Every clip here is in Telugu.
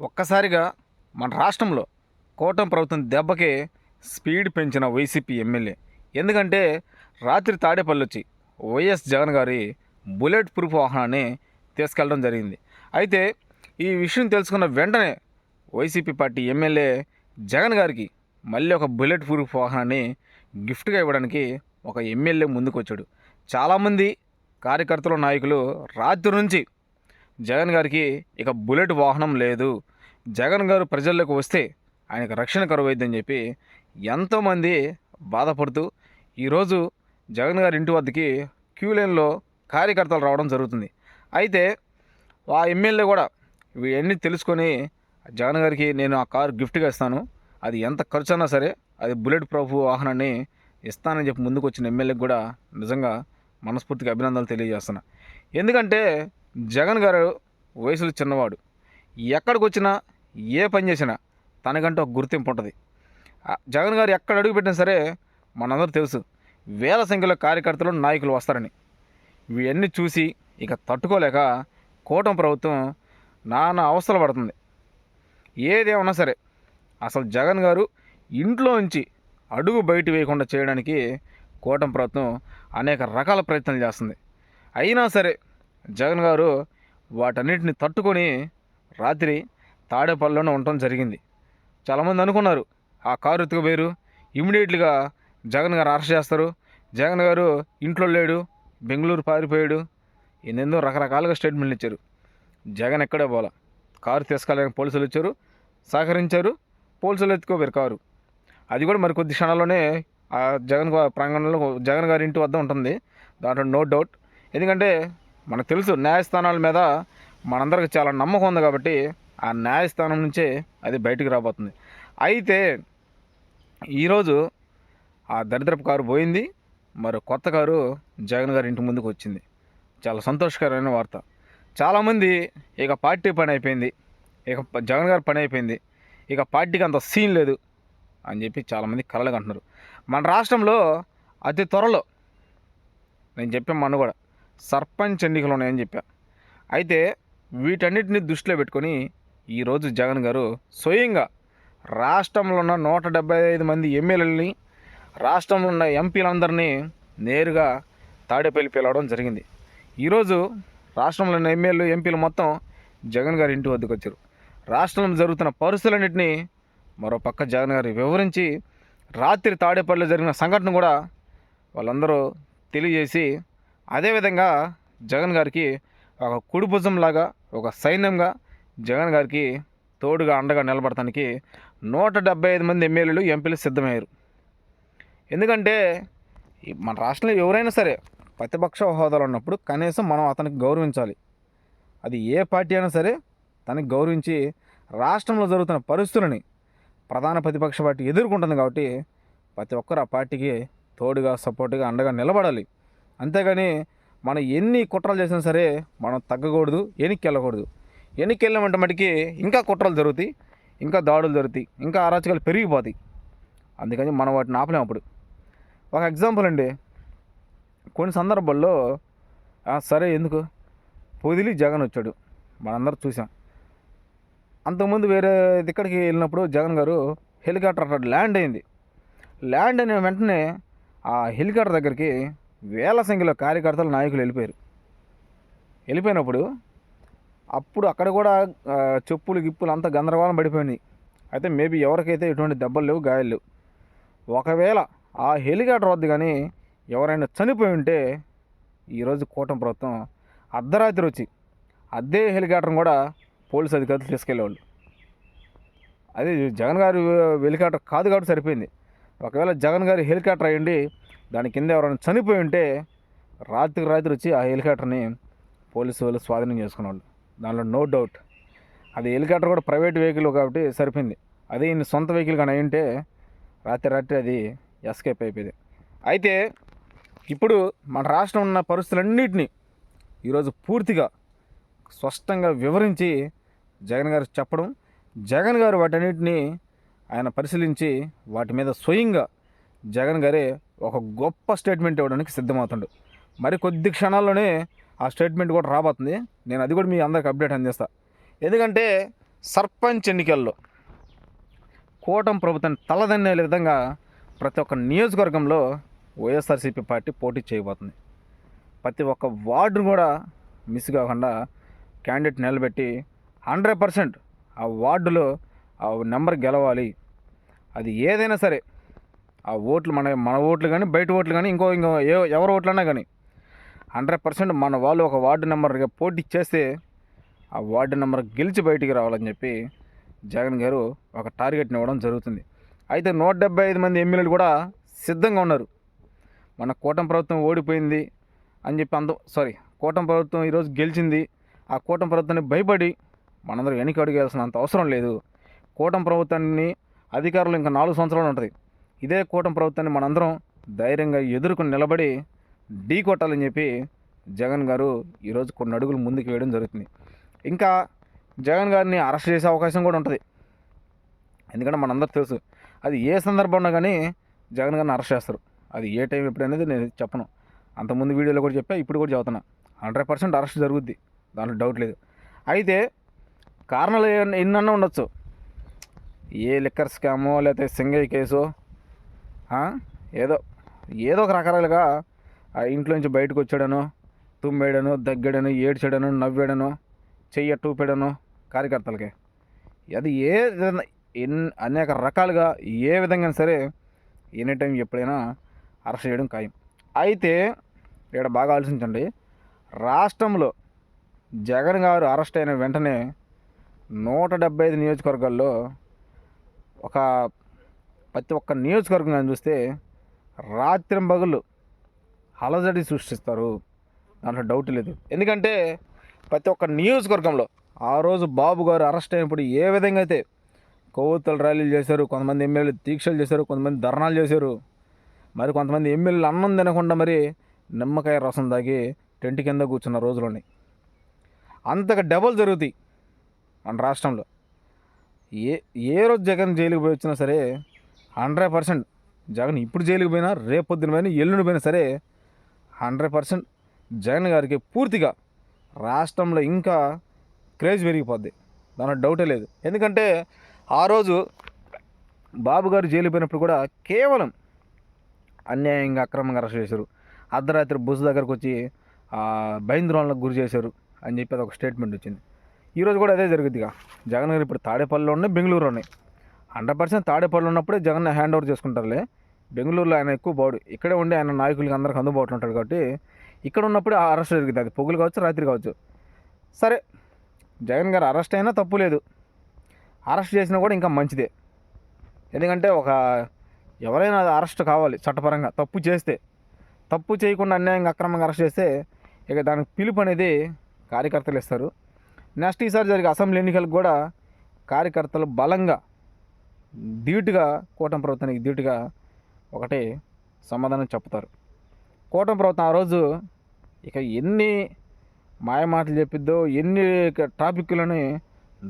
ఒక్కసారిగా మన రాష్ట్రంలో కూటమి ప్రభుత్వం దెబ్బకి స్పీడ్ పెంచిన వైసీపీ ఎమ్మెల్యే. ఎందుకంటే రాత్రి తాడేపల్లి వచ్చి వైఎస్ జగన్ గారి బుల్లెట్ ప్రూఫ్ వాహనాన్ని తీసుకెళ్ళడం జరిగింది. అయితే ఈ విషయం తెలుసుకున్న వెంటనే వైసీపీ పార్టీ ఎమ్మెల్యే జగన్ గారికి మళ్ళీ ఒక బుల్లెట్ ప్రూఫ్ వాహనాన్ని గిఫ్ట్గా ఇవ్వడానికి ఒక ఎమ్మెల్యే ముందుకు వచ్చాడు చాలామంది కార్యకర్తలు నాయకులు రాత్రి నుంచి జగన్ గారికి ఇక బుల్లెట్ వాహనం లేదు. జగన్ గారు ప్రజల్లోకి వస్తే ఆయనకు రక్షణ కరువైద్దని చెప్పి ఎంతోమంది బాధపడుతూ ఈరోజు జగన్ గారి ఇంటి వద్దకి క్యూ లైన్లో కార్యకర్తలు రావడం జరుగుతుంది. అయితే ఆ ఎమ్మెల్యే కూడా ఇవన్నీ తెలుసుకొని జగన్ గారికి నేను ఆ కారు గిఫ్ట్గా ఇస్తాను. అది ఎంత ఖర్చు అయినా సరే అది బుల్లెట్ ప్రూఫ్ వాహనాన్ని ఇస్తానని చెప్పి ముందుకు వచ్చిన ఎమ్మెల్యేకి కూడా నిజంగా మనస్ఫూర్తిగా అభినందనలు తెలియజేస్తున్నా. ఎందుకంటే జగన్ గారు వయసులో చిన్నవాడు. ఎక్కడికి వచ్చినా ఏ పని చేసినా తనకంటూ ఒక గుర్తింపు ఉంటుంది. ఆ జగన్ గారు ఎక్కడ అడుగు పెట్టినా సరే మనందరూ తెలుసు వేల సంఖ్యలో కార్యకర్తలు నాయకులు వస్తారని. ఇవన్నీ చూసి ఇక తట్టుకోలేక కూటమి ప్రభుత్వం నానా అవస్థలు పడుతుంది. ఏదేమన్నా సరే అసలు జగన్ గారు ఇంట్లో నుంచి అడుగు బయట వేయకుండా చేయడానికి కూటమి ప్రభుత్వం అనేక రకాల ప్రయత్నాలు చేస్తుంది. అయినా సరే జగన్ గారు వాటన్నిటిని తట్టుకొని రాత్రి తాడేపల్లిలోనే ఉండటం జరిగింది. చాలామంది అనుకున్నారు ఆ కారు ఎత్తుకుపోయారు ఇమీడియట్లీగా జగన్ గారు అరెస్ట్ చేస్తారు. జగన్ గారు ఇంట్లో లేడు బెంగళూరు పారిపోయాడు ఎన్నెందో రకరకాలుగా స్టేట్మెంట్లు ఇచ్చారు. జగన్ ఎక్కడే పోలా కారు తీసుకెళ్ళడానికి పోలీసులు వచ్చారు సహకరించారు పోలీసులు ఎత్తుకోపోయారు కారు. అది కూడా మరి కొద్ది క్షణాల్లోనే ఆ జగన్ ప్రాంగణంలో జగన్ గారి ఇంటి వద్ద ఉంటుంది. దాంట్లో నో డౌట్. ఎందుకంటే మనకు తెలుసు న్యాయస్థానాల మీద మనందరికి చాలా నమ్మకం ఉంది కాబట్టి ఆ న్యాయస్థానం నుంచే అది బయటికి రాబోతుంది. అయితే ఈరోజు ఆ దరిద్రపు కారు పోయింది. మరి కొత్త కారు జగన్ గారి ఇంటి ముందుకు వచ్చింది. చాలా సంతోషకరమైన వార్త. చాలామంది ఇక పార్టీ పని అయిపోయింది. ఇక జగన్ గారి పని అయిపోయింది. ఇక పార్టీకి అంత సీన్ లేదు అని చెప్పి చాలామంది కలలుగా అంటున్నారు మన రాష్ట్రంలో అతి త్వరలో నేను చెప్పాను మన కూడా సర్పంచ్ ఎన్నికలు ఉన్నాయని చెప్పా. అయితే వీటన్నిటిని దృష్టిలో పెట్టుకొని ఈరోజు జగన్ గారు స్వయంగా రాష్ట్రంలో ఉన్న నూట డెబ్బై ఐదు మంది ఎమ్మెల్యేలని రాష్ట్రంలో ఉన్న ఎంపీలందరినీ నేరుగా తాడేపల్లి పిలవడం జరిగింది. ఈరోజు రాష్ట్రంలో ఉన్న ఎమ్మెల్యేలు ఎంపీలు మొత్తం జగన్ గారి ఇంటి వద్దకు వచ్చారు. రాష్ట్రంలో జరుగుతున్న పరిస్థితులన్నింటినీ మరో పక్క జగన్ గారు వివరించి రాత్రి తాడేపల్లిలో జరిగిన సంఘటన కూడా వాళ్ళందరూ తెలియజేసి అదేవిధంగా జగన్ గారికి ఒక కుడి భుజంలాగా ఒక సైన్యంగా జగన్ గారికి తోడుగా అండగా నిలబడటానికి నూట డెబ్బై ఐదు మంది ఎమ్మెల్యేలు ఎంపీలు సిద్ధమయ్యారు. ఎందుకంటే ఈ మన రాష్ట్రంలో ఎవరైనా సరే ప్రతిపక్ష హోదాలో ఉన్నప్పుడు కనీసం మనం అతనికి గౌరవించాలి. అది ఏ పార్టీ అయినా సరే తనకి గౌరవించి రాష్ట్రంలో జరుగుతున్న పరిస్థితులని ప్రధాన ప్రతిపక్ష పార్టీ ఎదుర్కొంటుంది కాబట్టి ప్రతి ఒక్కరు ఆ పార్టీకి తోడుగా సపోర్ట్గా అండగా నిలబడాలి. అంతేగాని మనం ఎన్ని కుట్రలు చేసినా సరే మనం తగ్గకూడదు ఎనికి వెళ్ళకూడదు ఎనికి వెళ్ళామంటే మటుకి ఇంకా కుట్రలు జరుగుతాయి ఇంకా దాడులు జరుగుతాయి ఇంకా అరాచకాలు పెరిగిపోతాయి. అందుకని మనం వాటిని ఆపలేం అప్పుడు. ఒక ఎగ్జాంపుల్ అండి. కొన్ని సందర్భాల్లో సరే ఎందుకు? పొదిలి జగన్ వచ్చాడు. మనందరం చూసాం. అంతకుముందు వేరే ఇక్కడికి వెళ్ళినప్పుడు జగన్ గారు హెలికాప్టర్ అక్కడ ల్యాండ్ అయింది. ల్యాండ్ అయిన వెంటనే ఆ హెలికాప్టర్ దగ్గరికి వేల సంఖ్యలో కార్యకర్తలు నాయకులు వెళ్ళిపోయారు. వెళ్ళిపోయినప్పుడు అప్పుడు అక్కడ కూడా చెప్పులు గిప్పులు అంతా గందరగోళం పడిపోయినాయి అయితే మేబీ ఎవరికైతే ఎటువంటి దెబ్బలు లేవు గాయాలు లేవు. ఒకవేళ ఆ హెలికాప్టర్ వద్దు కానీ ఎవరైనా చనిపోయి ఉంటే ఈరోజు కూటమి ప్రభుత్వం అర్ధరాత్రి వచ్చి అదే హెలికాప్టర్ని కూడా పోలీసు అధికారులు తీసుకెళ్ళేవాళ్ళు అది జగన్ గారి హెలికాప్టర్ కాదు కాబట్టి సరిపోయింది. ఒకవేళ జగన్ గారి హెలికాప్టర్ అయ్యండి దాని కింద ఎవరైనా చనిపోయి ఉంటే రాత్రికి రాత్రి వచ్చి ఆ హెలికాప్టర్ని పోలీసు వాళ్ళు స్వాధీనం చేసుకునేవాళ్ళు. దానిలో నో డౌట్ అది హెలికాప్టర్ కూడా ప్రైవేట్ వెహికల్ కాబట్టి సరిపోయింది. అదే ఈయన సొంత వెహికల్ కానీ అయి ఉంటే రాత్రి రాత్రి అది ఎస్కేప్ అయిపోయింది. అయితే ఇప్పుడు మన రాష్ట్రం ఉన్న పరిస్థితులన్నింటినీ ఈరోజు పూర్తిగా స్పష్టంగా వివరించి జగన్ గారు చెప్పడం జగన్ గారు వాటన్నిటిని ఆయన పరిశీలించి వాటి మీద స్వయంగా జగన్ గారే ఒక గొప్ప స్టేట్మెంట్ ఇవ్వడానికి సిద్ధమవుతుండు. మరి కొద్ది క్షణాల్లోనే ఆ స్టేట్మెంట్ కూడా రాబోతుంది. నేను అది కూడా మీ అందరికి అప్డేట్ అందిస్తా. ఎందుకంటే సర్పంచ్ ఎన్నికల్లో కూటమి ప్రభుత్వాన్ని తలదన్నే విధంగా ప్రతి ఒక్క నియోజకవర్గంలో వైఎస్ఆర్సీపీ పార్టీ పోటీ చేయబోతుంది. ప్రతి ఒక్క వార్డును కూడా మిస్ కాకుండా క్యాండిడేట్ నిలబెట్టి హండ్రెడ్ పర్సెంట్ ఆ వార్డులో ఆ నెంబర్ గెలవాలి. అది ఏదైనా సరే ఆ ఓట్లు మన మన ఓట్లు కానీ బయట ఓట్లు కానీ ఇంకో ఇంకో ఏ ఎవరి ఓట్లన్నా కానీ హండ్రెడ్ పర్సెంట్ మన వాళ్ళు ఒక వార్డు నెంబర్గా పోటీ చేస్తే ఆ వార్డు నెంబర్ గెలిచి బయటికి రావాలని చెప్పి జగన్ గారు ఒక టార్గెట్ని ఇవ్వడం జరుగుతుంది. అయితే నూట డెబ్బై ఐదు మంది ఎమ్మెల్యేలు కూడా సిద్ధంగా ఉన్నారు. మన కూటమి ప్రభుత్వం ఓడిపోయింది అని చెప్పి అంత సారీ కూటమి ప్రభుత్వం ఈరోజు గెలిచింది. ఆ కూటమి ప్రభుత్వాన్ని భయపడి మనందరూ వెనక అడిగేయాల్సినంత అవసరం లేదు. కూటమి ప్రభుత్వాన్ని అధికారులు ఇంకా నాలుగు సంవత్సరాలు ఉంటుంది. ఇదే కూటమి ప్రభుత్వాన్ని మనందరం ధైర్యంగా ఎదుర్కొని నిలబడి ఢీ కొట్టాలని చెప్పి జగన్ గారు ఈరోజు కొన్ని అడుగులు ముందుకు వేయడం జరుగుతుంది. ఇంకా జగన్ గారిని అరెస్ట్ చేసే అవకాశం కూడా ఉంటుంది. ఎందుకంటే మనందరూ తెలుసు అది ఏ సందర్భంలో కానీ జగన్ గారిని అరెస్ట్ చేస్తారు. అది ఏ టైం ఎప్పుడు అనేది నేను చెప్పను. అంతకుముందు వీడియోలో కూడా చెప్పా ఇప్పుడు కూడా చదువుతున్నా హండ్రెడ్ పర్సెంట్ అరెస్ట్ జరుగుద్ది దాంట్లో డౌట్ లేదు. అయితే కారణాలు ఎన్నన్నా ఉండొచ్చు. ఏ లిక్కర్ స్కామో లేకపోతే సింగయ్య కేసో ఏదో ఏదో ఒక రకరకాలుగా ఆ ఇంట్లోంచి బయటకు వచ్చాడనో తుమ్మేయడను దగ్గడను ఏడ్చాడను నవ్వాడను చెయ్య టూపాడను కార్యకర్తలకి. అది ఏ విధంగా ఎన్ అనేక రకాలుగా ఏ విధంగా సరే ఎనీ టైం ఎప్పుడైనా అరెస్ట్ చేయడం ఖాయం. అయితే ఇక్కడ బాగా ఆలోచించండి. రాష్ట్రంలో జగన్ గారు అరెస్ట్ అయిన వెంటనే నూట డెబ్బై ఐదు నియోజకవర్గాల్లో ఒక ప్రతి ఒక్క నియోజకవర్గం కానీ చూస్తే రాత్రింబగళ్ళు అలజడి సృష్టిస్తారు. దాంట్లో డౌట్ లేదు. ఎందుకంటే ప్రతి ఒక్క నియోజకవర్గంలో ఆ రోజు బాబు గారు అరెస్ట్ అయినప్పుడు ఏ విధంగా అయితే కొవ్వొత్తులు ర్యాలీలు చేశారు కొంతమంది ఎమ్మెల్యేలు దీక్షలు చేశారు కొంతమంది ధర్నాలు చేశారు మరి కొంతమంది ఎమ్మెల్యేలు అన్నం తినకుండా మరి నిమ్మకాయ రసం తాగి టెంట్ కింద కూర్చున్న రోజులు అంతగా డబల్ జరుగుతాయి మన రాష్ట్రంలో. ఏ ఏ రోజు జగన్ జైలుకి పోయి వచ్చినా సరే హండ్రెడ్ పర్సెంట్. జగన్ ఇప్పుడు జైలుకి పోయినా రేపు పొద్దున పోయినా ఎల్లుండి పోయినా సరే హండ్రెడ్ పర్సెంట్ జగన్ గారికి పూర్తిగా రాష్ట్రంలో ఇంకా క్రేజ్ పెరిగిపోద్ది. దాని డౌటే లేదు. ఎందుకంటే ఆ రోజు బాబు గారు జైలు పోయినప్పుడు కూడా కేవలం అన్యాయంగా అక్రమంగా అరెస్ట్ చేశారు. అర్ధరాత్రి బస్సు దగ్గరకు వచ్చి ఆ, గురి చేశారు అని చెప్పి అది ఒక స్టేట్మెంట్ వచ్చింది ఈరోజు కూడా అదే జరుగుద్దిగా. జగన్ గారు ఇప్పుడు తాడేపల్లిలో ఉన్నాయి బెంగళూరులో ఉన్నాయి హండ్రెడ్ పర్సెంట్ తాడేపల్లి ఉన్నప్పుడే జగన్ హ్యాండ్ ఓవర్ చేసుకుంటారులే. బెంగళూరులో ఆయన ఎక్కువ బాడు. ఇక్కడే ఉండి ఆయన నాయకులకి అందరికి అందుబాటులో ఉంటాడు కాబట్టి ఇక్కడ ఉన్నప్పుడే ఆ అరెస్ట్ జరుగుతుంది అది పొగులు కావచ్చు రాత్రి కావచ్చు. సరే జగన్ గారు అరెస్ట్ అయినా తప్పు లేదు. అరెస్ట్ చేసినా కూడా ఇంకా మంచిదే. ఎందుకంటే ఒక ఎవరైనా అరెస్ట్ కావాలి చట్టపరంగా. తప్పు చేస్తే తప్పు చేయకుండా అన్యాయంగా అక్రమంగా అరెస్ట్ చేస్తే ఇక దానికి పిలుపు అనేది కార్యకర్తలు ఇస్తారు. నెక్స్ట్ ఈసారి జరిగే అసెంబ్లీ ఎన్నికలకు కూడా కార్యకర్తలు బలంగా ధీటుగా కూటమి ప్రభుత్వానికి ధీటుగా ఒకటి సమాధానం చెప్తారు. కూటమి ప్రభుత్వం ఆ రోజు ఇక ఎన్ని మాయమాటలు చెప్పిద్దో ఎన్ని టాపిక్లని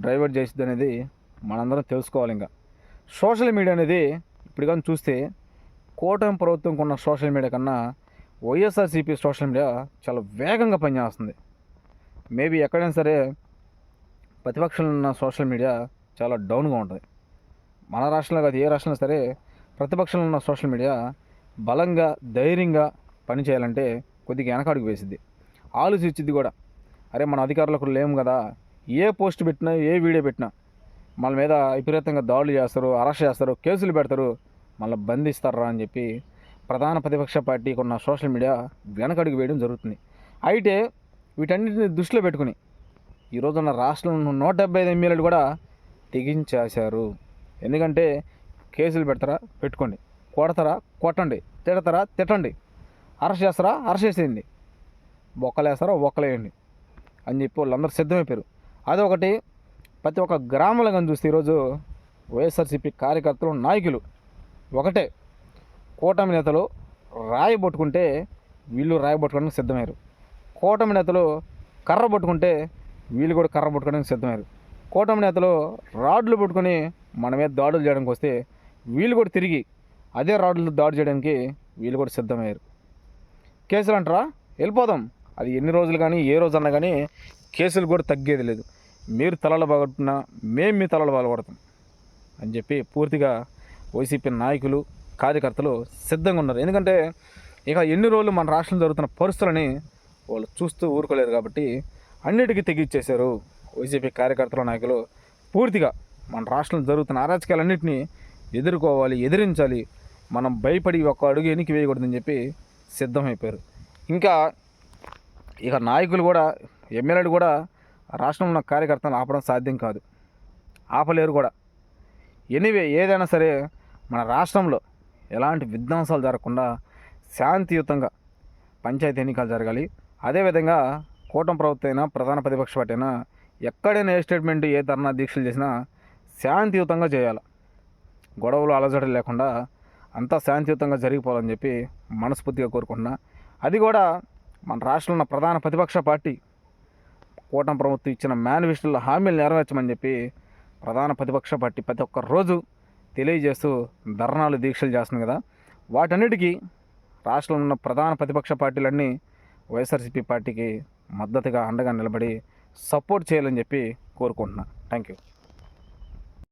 డ్రైవర్ చేసిద్ది అనేది మనందరం తెలుసుకోవాలి ఇంకా. సోషల్ మీడియా అనేది ఇప్పుడు కానీ చూస్తే కూటమి ప్రభుత్వంకి ఉన్న సోషల్ మీడియా కన్నా వైఎస్ఆర్సీపీ సోషల్ మీడియా చాలా వేగంగా పనిచేస్తుంది. మేబీ ఎక్కడైనా సరే ప్రతిపక్షంలో ఉన్న సోషల్ మీడియా చాలా డౌన్గా ఉంటుంది. మన రాష్ట్రంలో కాదు ఏ రాష్ట్రంలో సరే ప్రతిపక్షంలో ఉన్న సోషల్ మీడియా బలంగా ధైర్యంగా పనిచేయాలంటే కొద్దిగా వెనకాడుకు వేసిద్ది. ఆలోచించిద్ది కూడా. అరే మన అధికారులకు లేము కదా. ఏ పోస్ట్ పెట్టినా ఏ వీడియో పెట్టినా మన మీద విపరీతంగా దాడులు చేస్తారు అరెస్ట్ చేస్తారు కేసులు పెడతారు మళ్ళీ బంధిస్తారా అని చెప్పి ప్రధాన ప్రతిపక్ష పార్టీకి ఉన్న సోషల్ మీడియా వెనకడుగు వేయడం జరుగుతుంది. అయితే వీటన్నిటిని దృష్టిలో పెట్టుకుని ఈరోజున్న రాష్ట్రంలో నూట డెబ్బై ఐదు ఎమ్మెల్యేలు కూడా తెగించేశారు. ఎందుకంటే కేసులు పెడతారా? పెట్టుకోండి. కొడతారా? కొట్టండి. తిడతారా? తిట్టండి. అరెస్ట్ చేస్తారా? అరెస్ట్ చేసేయండి. బొక్కలేస్తారా? బొక్కలేయండి. అని చెప్పి వాళ్ళందరూ సిద్ధమైపోయారు. అదొకటి. ప్రతి ఒక్క గ్రామంలో కానీ చూస్తే ఈరోజు వైఎస్ఆర్సీపీ కార్యకర్తలు నాయకులు ఒకటే. కూటమి నేతలు రాయబొట్టుకుంటే వీళ్ళు రాయబొట్టుకోవడానికి సిద్ధమయ్యారు. కూటమి నేతలు కర్ర పట్టుకుంటే వీళ్ళు కూడా కర్ర పట్టుకోవడానికి సిద్ధమయ్యారు. కూటమి నేతలు రాడ్లు పట్టుకొని మన మీద దాడులు చేయడానికి వస్తే వీళ్ళు కూడా తిరిగి అదే రాడ్లు దాడి చేయడానికి వీళ్ళు కూడా సిద్ధమయ్యారు. కేసులు అంటారా? వెళ్ళిపోదాం. అది ఎన్ని రోజులు కానీ ఏ రోజు అన్నా కానీ కేసులు కూడా తగ్గేది లేదు. మీరు తలలు బాగొట్టినా మేము మీ తలలు బాగుపడతాం అని చెప్పి పూర్తిగా వైసీపీ నాయకులు కార్యకర్తలు సిద్ధంగా ఉన్నారు. ఎందుకంటే ఇక ఎన్ని రోజులు మన రాష్ట్రంలో జరుగుతున్న పరిస్థితులని వాళ్ళు చూస్తూ ఊరుకోలేరు కాబట్టి అన్నిటికీ తెగిచ్చేశారు వైసీపీ కార్యకర్తల నాయకులు పూర్తిగా మన రాష్ట్రంలో జరుగుతున్న అరాచకాలన్నింటినీ ఎదుర్కోవాలి ఎదిరించాలి. మనం భయపడి ఒక అడుగు ఎనికి వేయకూడదని చెప్పి సిద్ధమైపోయారు. ఇంకా ఇక నాయకులు కూడా ఎమ్మెల్యేలు కూడా రాష్ట్రంలో ఉన్న కార్యకర్తలను ఆపడం సాధ్యం కాదు. ఆపలేరు కూడా. ఎనీవే ఏదైనా సరే మన రాష్ట్రంలో ఎలాంటి విధ్వంసాలు జరగకుండా శాంతియుతంగా పంచాయతీ ఎన్నికలు జరగాలి. అదేవిధంగా కూటమి ప్రభుత్వం అయినా ప్రధాన ప్రతిపక్ష పార్టీ అయినా ఎక్కడైనా ఏ స్టేట్మెంట్ ఏ ధర్నా దీక్షలు చేసినా శాంతియుతంగా చేయాలి. గొడవలు అలజడి లేకుండా అంతా శాంతియుతంగా జరిగిపోవాలని చెప్పి మనస్ఫూర్తిగా కోరుకుంటున్నా. అది కూడా మన రాష్ట్రంలో ఉన్న ప్రధాన ప్రతిపక్ష పార్టీ కూటమి ప్రభుత్వం ఇచ్చిన మేనిఫెస్టోలో హామీలు నెరవేర్చమని చెప్పి ప్రధాన ప్రతిపక్ష పార్టీ ప్రతి ఒక్క రోజు తెలియజేస్తూ ధర్నాలు దీక్షలు చేస్తుంది కదా. వాటన్నిటికీ రాష్ట్రంలో ఉన్న ప్రధాన ప్రతిపక్ష పార్టీలన్నీ వైఎస్ఆర్సీపీ పార్టీకి మద్దతుగా అండగా నిలబడి సపోర్ట్ చేయాలని చెప్పి కోరుకుంటున్నాను థ్యాంక్ యూ